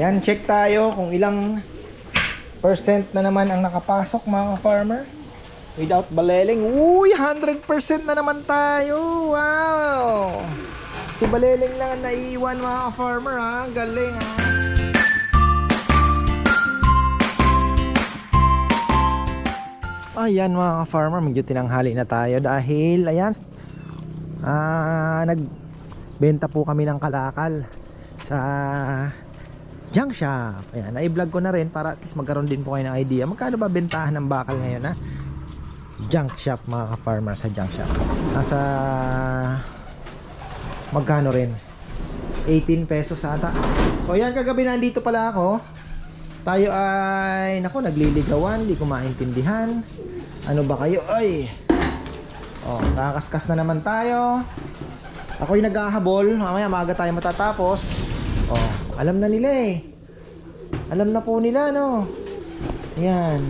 Yan, check tayo kung ilang percent na naman ang nakapasok mga farmer. Without baleling. Uy, 100% na naman tayo. Wow! Si baleling lang ang naiiwan mga farmer ha. Galing ha. Ayan mga farmer, medyo tinanghali na tayo dahil ayan ah nagbenta po kami ng kalakal sa junk shop. Ayan, na-vlog ko na rin para at least magkaroon din po kayo ng idea. Magkano ba bentahan ng bakal ngayon ha? Junk shop mga farmer sa junk shop. Nasa magkano rin? 18 pesos ata. So ayan, kagabi nandito pala ako. Tayo ay, nako, nagliligawan, di ko maintindihan. Ano ba kayo? Ay! Oh, kakaskas na naman tayo. Ako'y naghahabol. Mamaya maaga tayo matatapos. Oh, alam na nila eh. Alam na po nila, no? Yan.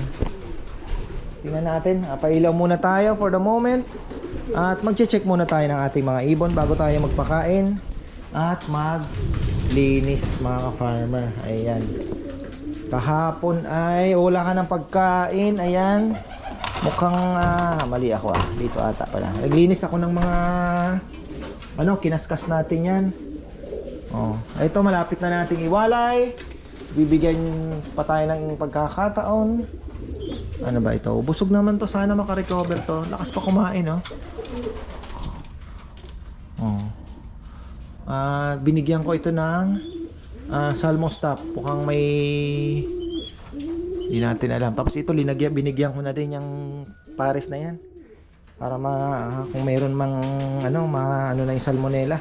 Tingnan natin. Pailaw muna tayo for the moment. At magche-check muna tayo ng ating mga ibon bago tayo magpakain. At maglinis mga farmer. Ayan. Kahapon ay wala ka ng pagkain. Ayan. Mukhang ah, mali ako ah. Dito ata pala. Naglinis ako ng mga ano, kinaskas natin yan. Oh, ito malapit na nating iwalay. Bibigyan pa tayo ng pagkakataon. Ano ba ito? Busog naman to. Sana makarecover to. Lakas pa kumain, no? Oh. Ah, binigyan ko ito ng ah, salmo stop. Mukhang may hindi natin alam. Tapos ito linagyan, binigyan ko na din yung pares na yan. Para ma kung mayroon mang ano, ma ano na yung salmonella.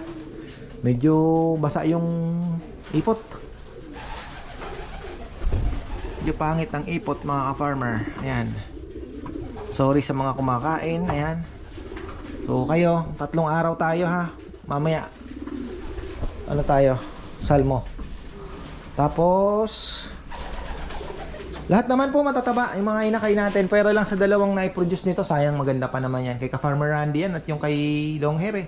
Medyo basa yung ipot. Medyo pangit ang ipot mga ka-farmer. Ayan. Sorry sa mga kumakain. Ayan. So kayo, tatlong araw tayo ha. Mamaya ano tayo? Salmo. Tapos lahat naman po matataba yung mga inakay natin pero lang sa dalawang na-produce nito sayang maganda pa naman yan kay ka Farmer Randy yan at yung kay Long Hair eh.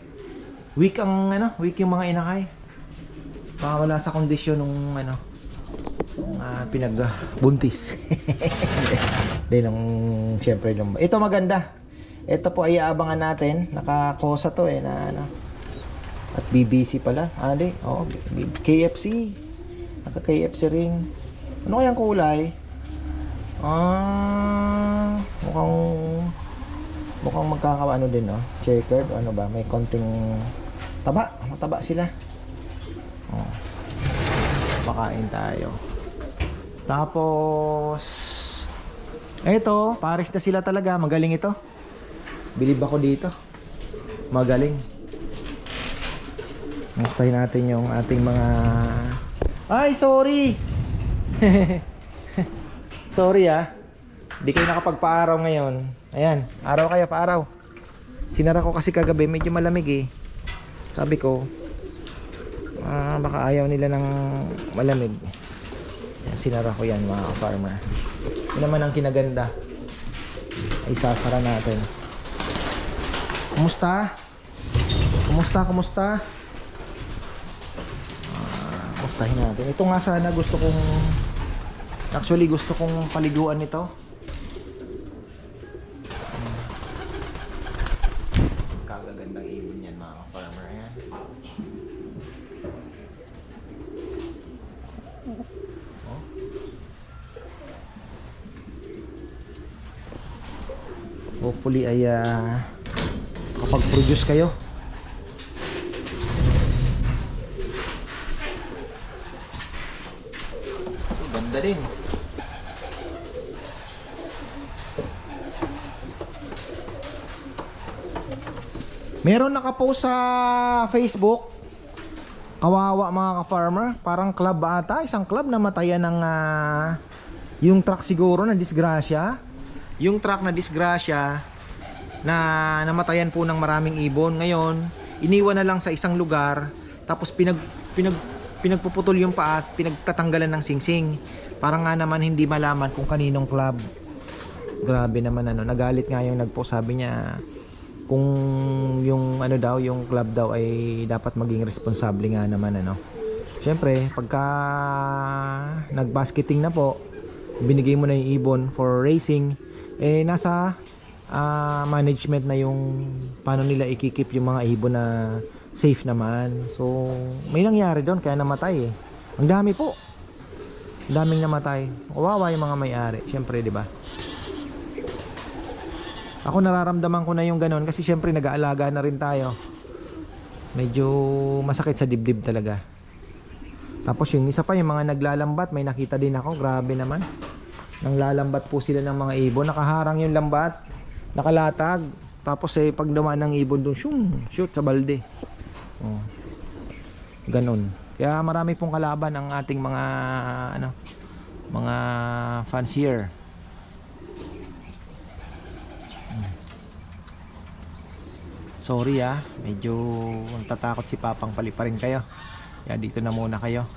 Weak ang ano, weak yung mga inakay. Baka wala sa kondisyon nung ano ah, pinagbuntis. Then nung syempre nung ito maganda. Ito po ay aabangan natin. Nakakosa to eh na ano. At BBC pala. Ah, B- KFC. Naka KFC ring. Ano kayang kulay? Ah, mukhang mukhang magkakaano din, no? Checkered ano ba? May konting taba. Mataba sila. Oh. Pakain tayo. Tapos eto, pares na sila talaga. Magaling ito. Bilib ako dito. Magaling. Mustahin natin yung ating mga Ay, sorry. sorry ah. Di kayo nakapagpaaraw ngayon. Ayan, araw kayo paaraw. Sinara ko kasi kagabi, medyo malamig eh. Sabi ko, ah, baka ayaw nila ng malamig. Sinara ko yan mga farmer. Yun naman ang kinaganda. Ay sasara natin. Kumusta? Kumusta? Kumusta? Ah, Kumustahin natin. Ito nga sana gusto kong Actually gusto kong paliguan nito. Kagagandang ibon yan mga farmer yan. Oh. Hopefully ay ah, kapag-produce kayo. Ganda din. Meron nakapost sa Facebook. Kawawa mga ka-farmer. Parang club ata. Isang club na matayan ng ah, yung truck siguro na disgrasya. Yung truck na disgrasya na namatayan po ng maraming ibon. Ngayon, iniwan na lang sa isang lugar. Tapos pinag, pinag, pinagpuputol yung paa at pinagtatanggalan ng singsing. Para nga naman hindi malaman kung kaninong club. Grabe naman ano. Nagalit nga yung nagpo. Sabi niya, kung yung ano daw yung club daw ay dapat maging responsable nga naman ano syempre, pagka nagbasketing na po, binigay mo na yung ibon for racing, eh nasa ah, management na yung paano nila ikikip yung mga ibon na safe naman. So, may nangyari doon kaya namatay eh. Ang dami po. Ang daming namatay. Kawawa yung mga may-ari. Syempre, di ba? Ako nararamdaman ko na yung ganun kasi syempre nag-aalaga na rin tayo. Medyo masakit sa dibdib talaga. Tapos yung isa pa yung mga naglalambat, may nakita din ako, grabe naman. Nang lalambat po sila ng mga ibon, nakaharang yung lambat, nakalatag. Tapos eh pag dumaan ng ibon doon, shung, shoot sa balde. Oh. Ganon. Kaya marami pong kalaban ang ating mga ano, mga fancier. Sorry ah, medyo tatakot si Papang paliparin kayo. Kaya dito na muna kayo.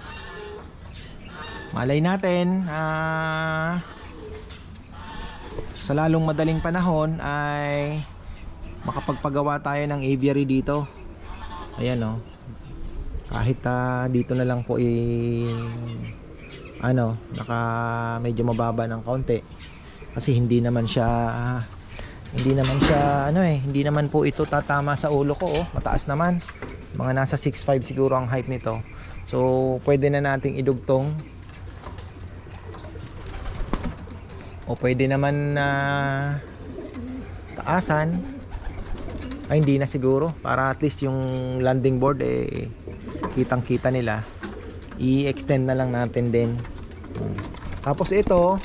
Malay natin, ah, sa lalong madaling panahon ay makapagpagawa tayo ng aviary dito. Ayan oh. Kahit ah, dito na lang po i ano, naka medyo mababa ng kaunti. Kasi hindi naman siya hindi naman siya ano eh, hindi naman po ito tatama sa ulo ko oh. Mataas naman. Mga nasa 6'5 siguro ang height nito. So, pwede na nating idugtong. O pwede naman na taasan. Ay hindi na siguro para at least yung landing board eh kitang-kita nila. I-extend na lang natin din. Tapos ito,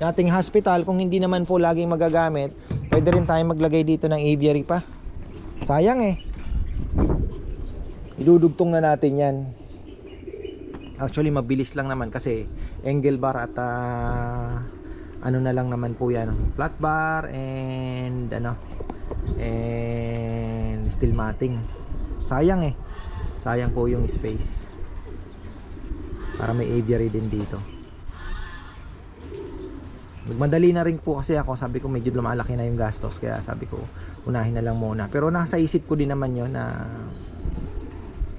yung ating hospital kung hindi naman po laging magagamit, pwede rin tayo maglagay dito ng aviary pa. Sayang eh. Idudugtong na natin 'yan. Actually mabilis lang naman kasi angle bar at ah, ano na lang naman po 'yan, flat bar and ano and steel matting. Sayang eh. Sayang po yung space. Para may aviary din dito. Nagmadali na rin po kasi ako, sabi ko medyo lumalaki na yung gastos kaya sabi ko unahin na lang muna. Pero nasa isip ko din naman 'yon na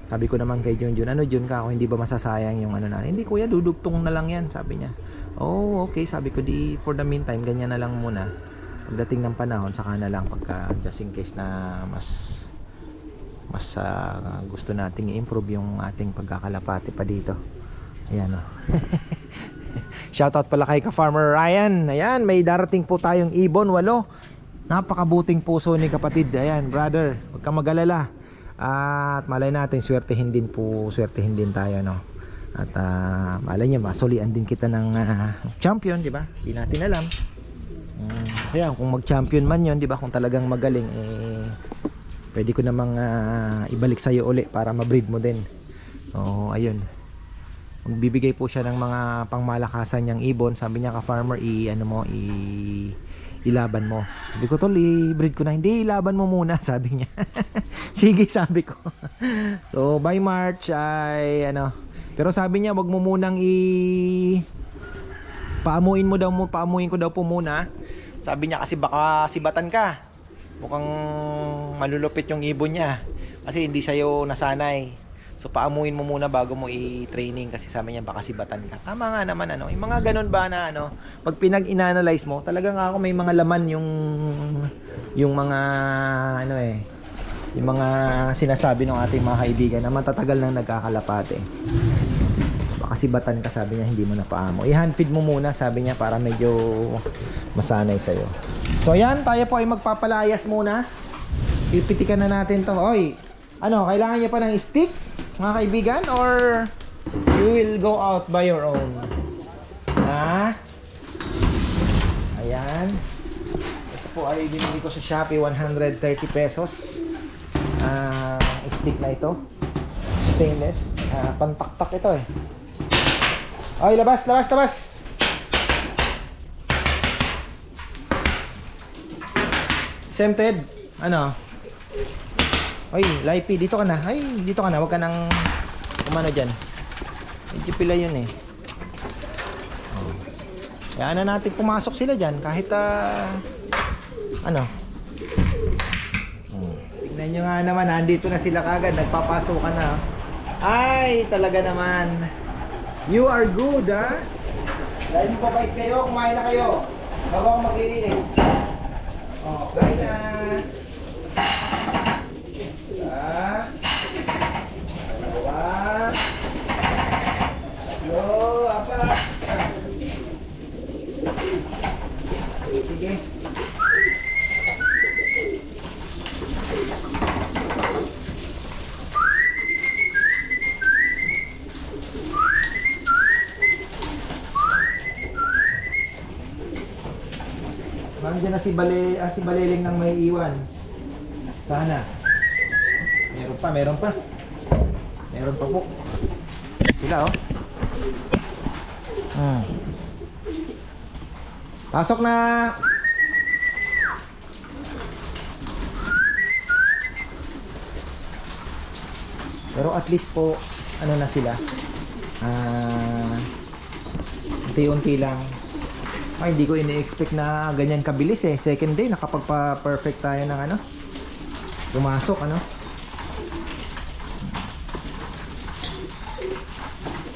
sabi ko naman kay Junjun, ano Jun ka, ako hindi ba masasayang yung ano na, hindi kuya, dudugtong na lang yan, sabi niya. Oh, okay, sabi ko, di for the meantime, ganyan na lang muna. Pagdating ng panahon, saka na lang pagka just in case na mas mas ah, gusto nating i-improve yung ating pagkakalapati pa dito. Ayan oh. Shoutout pala kay ka-farmer Ryan. Ayan, may darating po tayong ibon, walo. Napakabuting puso ni kapatid. Ayan, brother, huwag kang mag-alala. At malay natin, swertehin din po, swertehin din tayo, no? At ah, malay niya, masulian din kita ng ah, champion, di ba? Hindi natin alam. Mm, kaya kung mag-champion man yon, di ba? Kung talagang magaling, eh, pwede ko namang ah, ibalik sa'yo uli para ma-breed mo din. So, ayun. Magbibigay po siya ng mga pangmalakasan niyang ibon. Sabi niya ka farmer, i ano mo, i ilaban mo. Sabi ko tol, i-breed ko na. Hindi, ilaban mo muna, sabi niya. Sige, sabi ko. so, by March ay ano. Pero sabi niya, wag mo munang i paamuin mo daw mo, paamuin ko daw po muna. Sabi niya kasi baka sibatan ka. Mukhang malulupit yung ibon niya. Kasi hindi sa'yo nasanay. So paamuin mo muna bago mo i-training kasi sabi niya baka sibatan ka. Tama nga naman ano. Yung mga ganun ba na ano, pag pinag-inanalyze mo, talagang ako may mga laman yung yung mga ano eh, yung mga sinasabi ng ating mga kaibigan na matatagal nang nagkakalapate. Baka sibatan ka sabi niya hindi mo na paamo. I-hand feed mo muna sabi niya para medyo masanay sa'yo. So yan, tayo po ay magpapalayas muna. Pipitikan na natin to. Oy, ano, kailangan niya pa ng stick, mga kaibigan? Or you will go out by your own? Ha? Ayan. Ito po ay binili ko sa Shopee, 130 pesos. Ah, stick na ito. Stainless. Ah, pantaktak ito eh. Ay, labas, labas, labas! Scented. Ano? Ay, Lipi, dito ka na. Ay, dito ka na. Huwag ka nang umano dyan. Medyo pila yun eh. Kaya na natin pumasok sila dyan. Kahit, ah, ano. Hmm. Tignan nyo nga naman, nandito na sila kagad. Nagpapasok ka na. Ay, talaga naman. You are good, ha? Dahil mababait kayo, kumain na kayo. Bago ako maglilinis. Oh, kain na. Isa. Dalawa. Tatlo. Apat. Sige. Nandiyan na si Bale, ah, si Baleling nang may iwan. Sana. Meron pa, meron pa. Meron pa po. Sila oh. Hmm. Pasok na. Pero at least po ano na sila. Ah unti-unti lang ay, hindi ko ini-expect na ganyan kabilis eh. Second day, nakapagpa-perfect tayo ng ano. Pumasok, ano.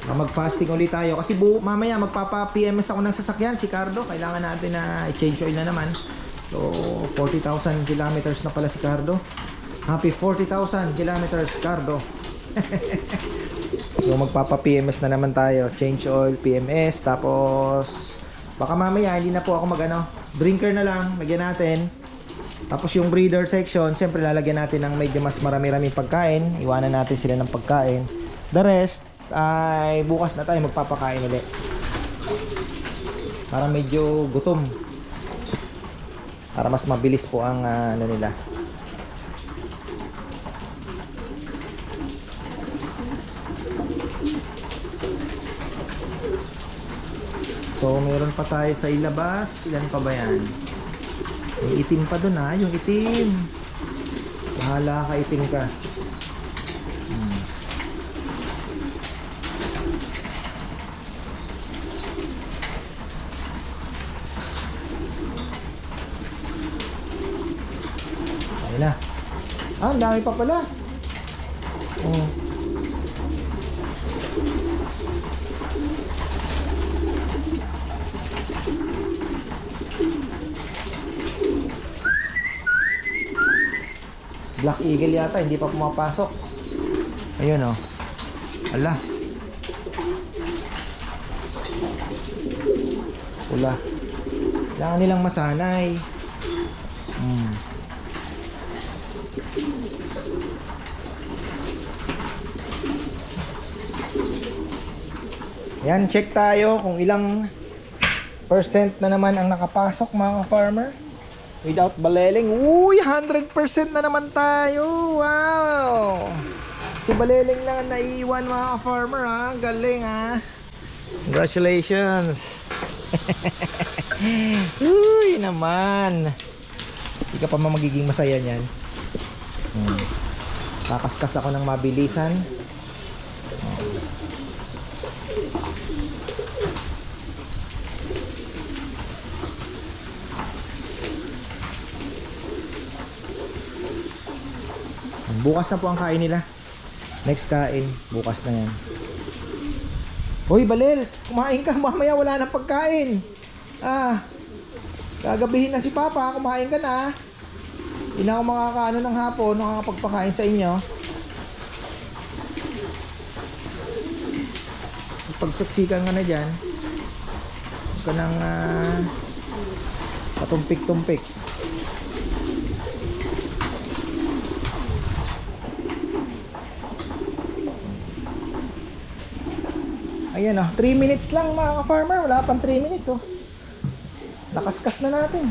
Ah, Mag-fasting ulit tayo. Kasi bu mamaya magpapa-PMS ako ng sasakyan, si Cardo. Kailangan natin na i-change oil na naman. So, 40,000 kilometers na pala si Cardo. Happy 40,000 kilometers, Cardo. so, magpapa-PMS na naman tayo. Change oil, PMS, tapos Baka mamaya hindi na po ako magano, drinker na lang, lagyan natin. Tapos yung breeder section, siyempre lalagyan natin ng medyo mas marami-raming pagkain. Iwanan natin sila ng pagkain. The rest ay bukas na tayo magpapakain ulit. Para medyo gutom. Para mas mabilis po ang ah, ano nila. So, meron pa tayo sa ilabas. Ilan pa ba yan? May itim pa dun ha, yung itim. Bahala ka, itim ka. Hmm. Na. Ah, ang dami pa pala. Oh. Black Eagle yata, hindi pa pumapasok. Ayun oh. Ala. Pula. Kailangan nilang masanay. Hmm. Yan, check tayo kung ilang percent na naman ang nakapasok mga farmer without baleling. Uy, 100% na naman tayo. Wow! Si Baleling lang ang naiwan mga farmer ha. Galing ha. Congratulations. Uy, naman. Hindi ka pa ma magiging masaya niyan. Hmm. Kakaskas ako ng mabilisan. Bukas na po ang kain nila. Next kain, bukas na yan. Hoy, Balels, kumain ka. Mamaya wala nang pagkain. Ah, gagabihin na si Papa. Kumain ka na. Hindi na ako makakaano ng hapon, nakakapagpakain sa inyo. Pagsaksikan ka na dyan. Huwag ka nang ah, patumpik-tumpik. Ayan oh, 3 minutes lang mga ka-farmer. Wala pang 3 minutes oh. Nakaskas na natin.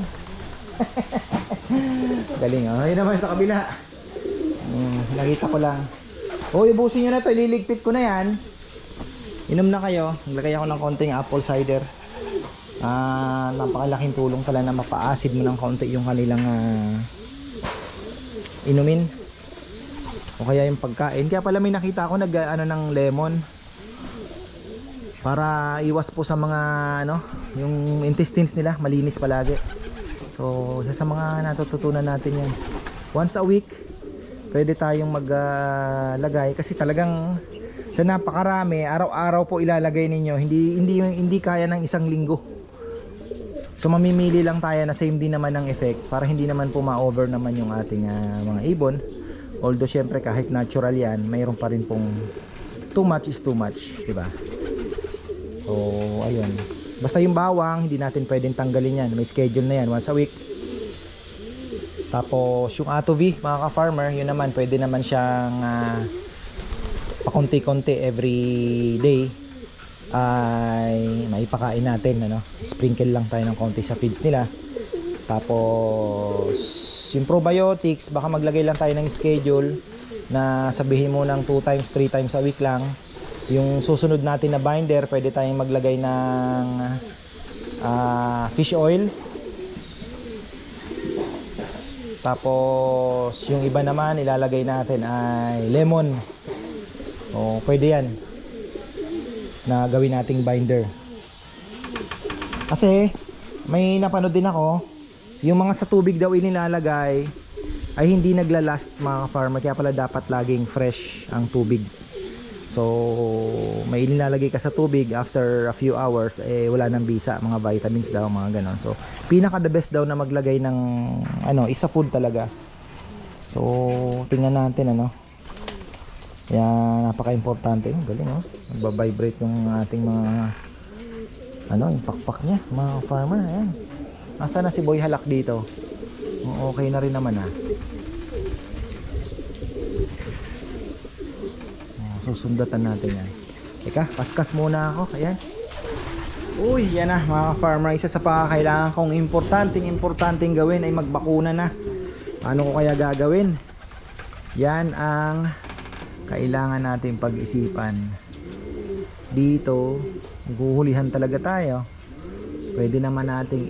Galing oh. Ayun naman sa kabila. Hmm, nakita ko lang. Oh, ibusin nyo na to. Ililigpit ko na yan. Inom na kayo. Naglagay ako ng konting apple cider. Ah, napakalaking tulong pala na mapa-acid mo ng konti yung kanilang ah, inumin. O kaya yung pagkain. Kaya pala may nakita ako nag ano ng lemon para iwas po sa mga ano yung intestines nila malinis palagi so isa sa mga natututunan natin yan once a week pwede tayong maglagay kasi talagang Sa napakarami, araw-araw po ilalagay ninyo. Hindi hindi hindi kaya ng isang linggo. So mamimili lang tayo na same din naman ng effect para hindi naman po ma-over naman yung ating ah, mga ibon. Although syempre kahit natural yan, mayroon pa rin pong too much is too much, di ba? So ayun. Basta yung bawang, hindi natin pwedeng tanggalin yan. May schedule na yan once a week. Tapos yung Ato V, mga ka-farmer, yun naman pwede naman siyang ah, pakunti-kunti every day ay maipakain natin ano sprinkle lang tayo ng konti sa feeds nila tapos yung probiotics baka maglagay lang tayo ng schedule na sabihin mo ng 2 times 3 times a week lang yung susunod natin na binder pwede tayong maglagay ng ah, fish oil tapos yung iba naman ilalagay natin ay lemon o pwede yan na gawin nating binder. Kasi may napanood din ako, yung mga sa tubig daw inilalagay ay hindi naglalast mga farmer kaya pala dapat laging fresh ang tubig. So may inilalagay ka sa tubig after a few hours eh wala nang bisa, mga vitamins daw, mga ganon. So pinaka the best daw na maglagay ng ano, isa food talaga. So tingnan natin ano. Kaya napaka-importante. Ang galing oh. Nagba-vibrate yung ating mga ano, yung pakpak niya, mga farmer. Ayan. Asa na si Boy Halak dito? Oh, Okay na rin naman ah. Susundatan natin yan. Teka, paskas muna ako. Ayan. Uy, yan na mga farmer. Isa sa pakakailangan kong importanteng importanteng gawin ay magbakuna na. Ano ko kaya gagawin? Yan ang kailangan natin pag-isipan dito guhulihan talaga tayo pwede naman nating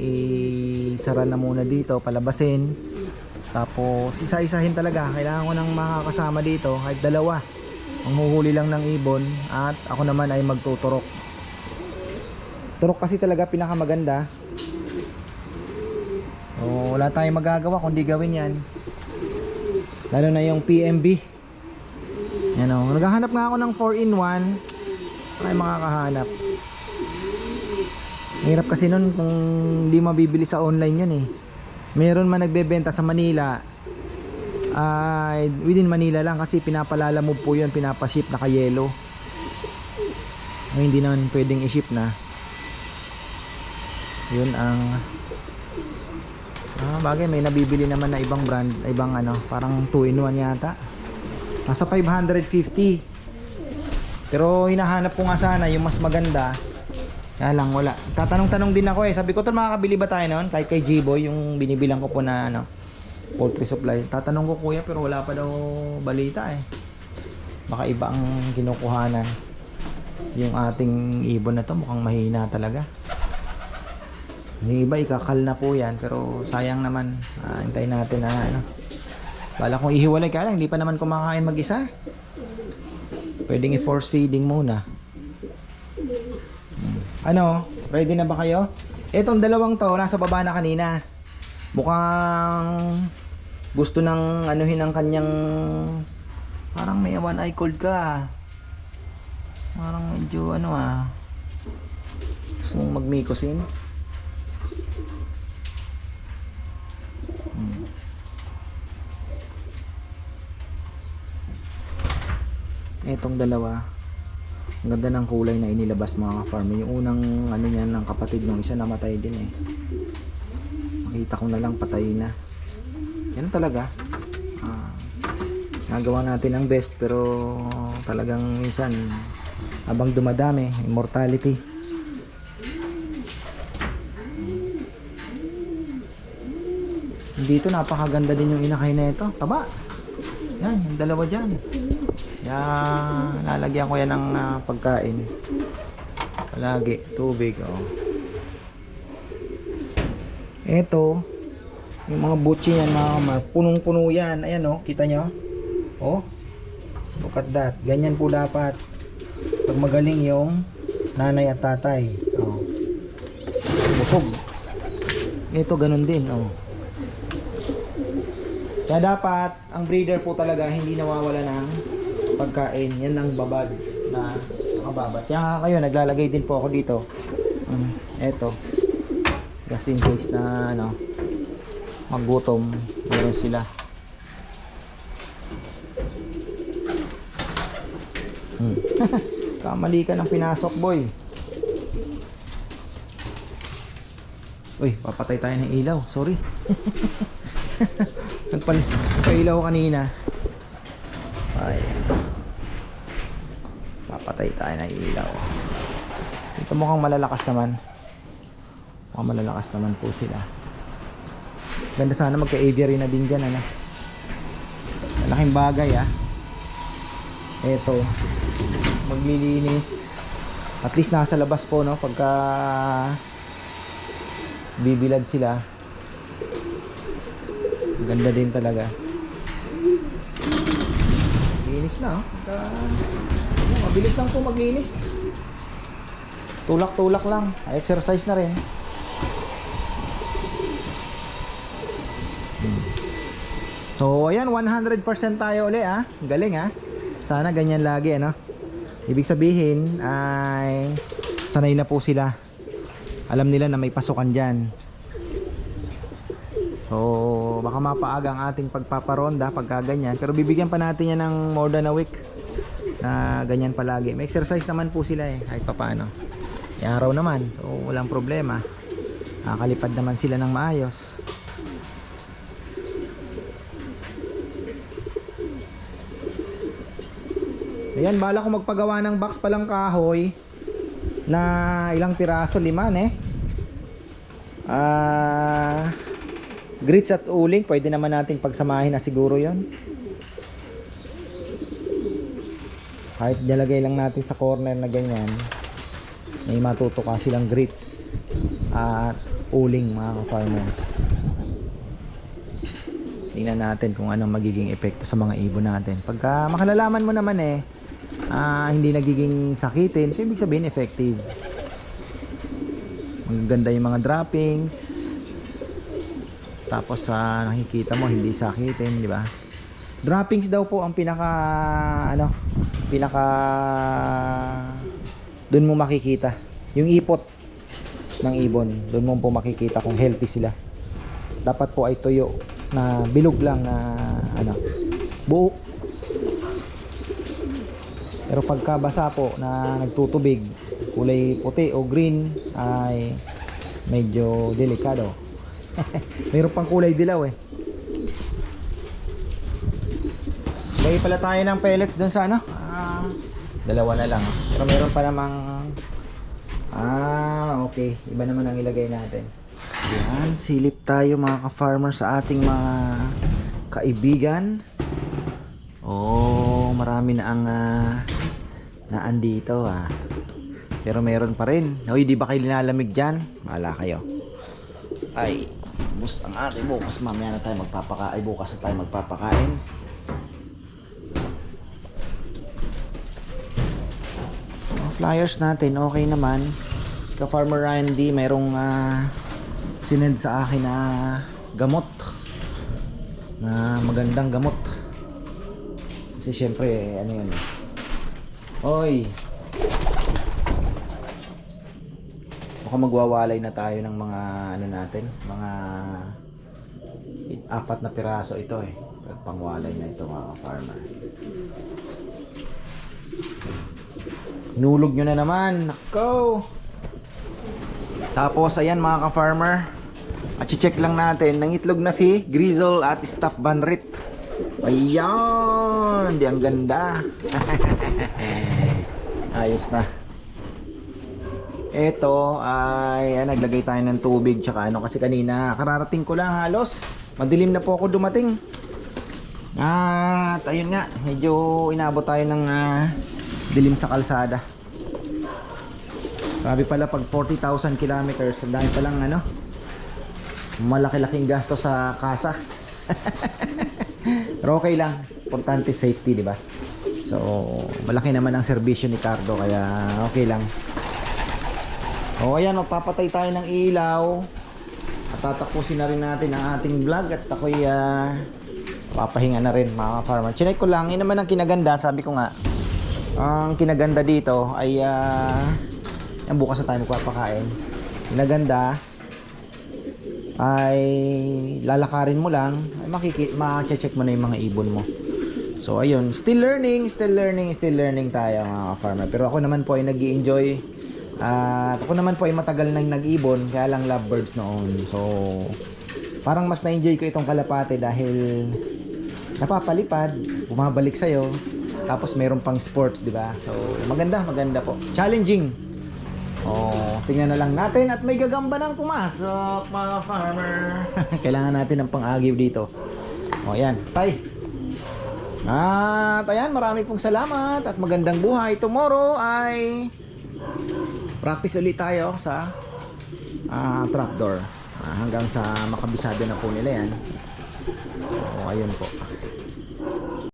isara na muna dito palabasin tapos isa-isahin talaga kailangan ko ng makakasama dito kahit dalawa ang huhuli lang ng ibon at ako naman ay magtuturok turok kasi talaga pinakamaganda o, wala tayong magagawa kundi gawin yan lalo na yung PMB yan o. Naghahanap nga ako ng 4-in-1. Ay makakahanap. Hirap kasi nun kung hindi mabibili sa online yun eh. Meron man nagbebenta sa Manila. Ay within Manila lang kasi pinapalala mo po yun. Pinapaship naka-yellow. Ay, hindi naman pwedeng i-ship na. Yun ang Ah, bagay may nabibili naman na ibang brand, ibang ano, parang 2-in-1 yata. Nasa 550. Pero hinahanap ko nga sana yung mas maganda. Kaya lang wala. Tatanong-tanong din ako eh. Sabi ko, "Tol, makakabili ba tayo noon?" Kahit kay G-Boy, yung binibilang ko po na ano, poultry supply. Tatanong ko kuya pero wala pa daw balita eh. Baka iba ang kinukuhanan. Yung ating ibon na to mukhang mahina talaga. Yung iba ikakal na po yan pero sayang naman. Ah, hintayin natin na ano. Bala kong ihiwalay kaya lang, hindi pa naman kumakain mag-isa. Pwedeng i-force feeding muna. Hmm. Ano? Ready na ba kayo? Etong dalawang to, nasa baba na kanina. Mukhang gusto ng anuhin ng kanyang parang may one eye cold ka. Parang medyo ano ah. Gusto mong magmikosin? Etong dalawa, ang ganda ng kulay na inilabas mga ka-farmer. Yung unang ano niyan ng kapatid nung isa namatay din eh. Makita ko na lang patay na. Yan talaga. Ah, nagawa natin ang best pero talagang minsan habang dumadami, immortality. Dito napakaganda din yung inakay na ito. Taba. Yan, yung dalawa dyan. Yan, lalagyan ko yan ng ah, pagkain. Palagi, tubig, oh. Ito, yung mga butchi yan, mga kamar, punong-puno yan. Ayan, oh, kita nyo? Oh, look at that. Ganyan po dapat. Pag magaling yung nanay at tatay. Oh. Busog. Ito, ganun din, oh. Kaya dapat, ang breeder po talaga hindi nawawala ng pagkain. Yan ang babad. na nakababat. Kaya nga kayo, naglalagay din po ako dito. Um. Just in case na ano, magutom, meron sila. Hmm. Kamali ka ng pinasok, boy. Uy, papatay tayo ng ilaw. Sorry. Nagpal ako kanina. Ay. Papatay tayo ng ilaw. Ito mukhang malalakas naman. Mukhang malalakas naman po sila. Ganda sana magka-aviary na din dyan, ano? Malaking bagay, ah. Eto. Maglilinis. At least nasa labas po, no? Pagka bibilad sila. Ganda din talaga. Linis na, oh. Pagka, ano, mabilis lang po maglinis. Tulak-tulak lang. Exercise na rin. So, ayan, 100% tayo uli, ah. Galing, ah. Sana ganyan lagi, ano. Ibig sabihin, ay sanay na po sila. Alam nila na may pasukan dyan. So, baka mapaaga ang ating pagpaparonda pagka ganyan. Pero bibigyan pa natin yan ng more than a week na ganyan palagi. May exercise naman po sila eh, kahit papaano. May naman, so walang problema. Nakakalipad naman sila ng maayos. Ayan, bala ko magpagawa ng box palang kahoy na ilang piraso, liman eh. Ah, grits at uling, pwede naman nating pagsamahin na siguro 'yon. Kahit nilagay lang natin sa corner na ganyan, may matutuka silang grits at uling mga ka-farmer. Tingnan natin kung anong magiging epekto sa mga ibon natin. Pagka makalalaman mo naman eh, ah, hindi nagiging sakitin, so ibig sabihin effective. Maganda yung mga droppings. Tapos sa nakikita mo hindi sakitin, di ba? Droppings daw po ang pinaka ano, pinaka doon mo makikita yung ipot ng ibon. Doon mo po makikita kung healthy sila. Dapat po ay tuyo na bilog lang na ano, buo pero pagka basa po na nagtutubig, kulay puti o green ay medyo delikado. Mayroon pang kulay dilaw eh. Lagay pala tayo ng pellets dun sa ano? Ah, dalawa na lang. Pero meron pa namang Ah, okay. Iba naman ang ilagay natin. Yan, silip tayo mga ka-farmer sa ating mga kaibigan. Oh, marami na ang uh, naan dito ah. Pero meron pa rin. Hoy, di ba kayo linalamig dyan? Mahala kayo. Ay, bus ang ating bukas. Mamaya na tayo magpapakain. Bukas na tayo magpapakain. Mga flyers natin, okay naman. Ka Farmer Ryan D, mayroong uh, sinend sa akin na gamot. Na magandang gamot. Kasi syempre, ano yun eh. Oy! Baka magwawalay na tayo ng mga ano natin, mga apat na piraso ito eh. Pangwalay na ito mga farmer. Nulog nyo na naman. Nako! Tapos ayan mga ka-farmer. At check lang natin. Nangitlog na si Grizzle at Staff Banrit. Ayan! Di ang ganda. Ayos na. Ito ay ah, naglagay tayo ng tubig tsaka ano kasi kanina kararating ko lang halos. Madilim na po ako dumating. At ayun nga, medyo inabot tayo ng ah, dilim sa kalsada. Sabi pala pag 40,000 kilometers, dahil pa lang ano, malaki-laking gasto sa kasa. Pero okay lang. Importante safety, di ba? So, malaki naman ang serbisyo ni Cardo kaya okay lang. O ayan, magpapatay tayo ng ilaw. At tatapusin na rin natin ang ating vlog at ako'y ah, papahinga na rin mga farmer. Chinek ko lang, yun naman ang kinaganda, sabi ko nga. Ang kinaganda dito ay ah, yan bukas na tayo magpapakain. Kinaganda ay lalakarin mo lang, ay makiki ma-check mo na yung mga ibon mo. So ayun, still learning, still learning, still learning tayo mga farmer. Pero ako naman po ay nag enjoy At ako naman po ay matagal nang nag-ibon, kaya lang lovebirds noon. So parang mas na-enjoy ko itong kalapate dahil napapalipad, bumabalik sa'yo, tapos meron pang sports, di ba? So maganda, maganda po. Challenging. Oh, tingnan na lang natin at may gagamba nang pumasok, mga farmer. Kailangan natin ng pang-agiw dito. Oh, yan. Tay. At ayan, marami pong salamat at magandang buhay. Tomorrow ay practice ulit tayo sa ah, trapdoor. Ah, hanggang sa makabisado na po nila yan. Oh, ayun po.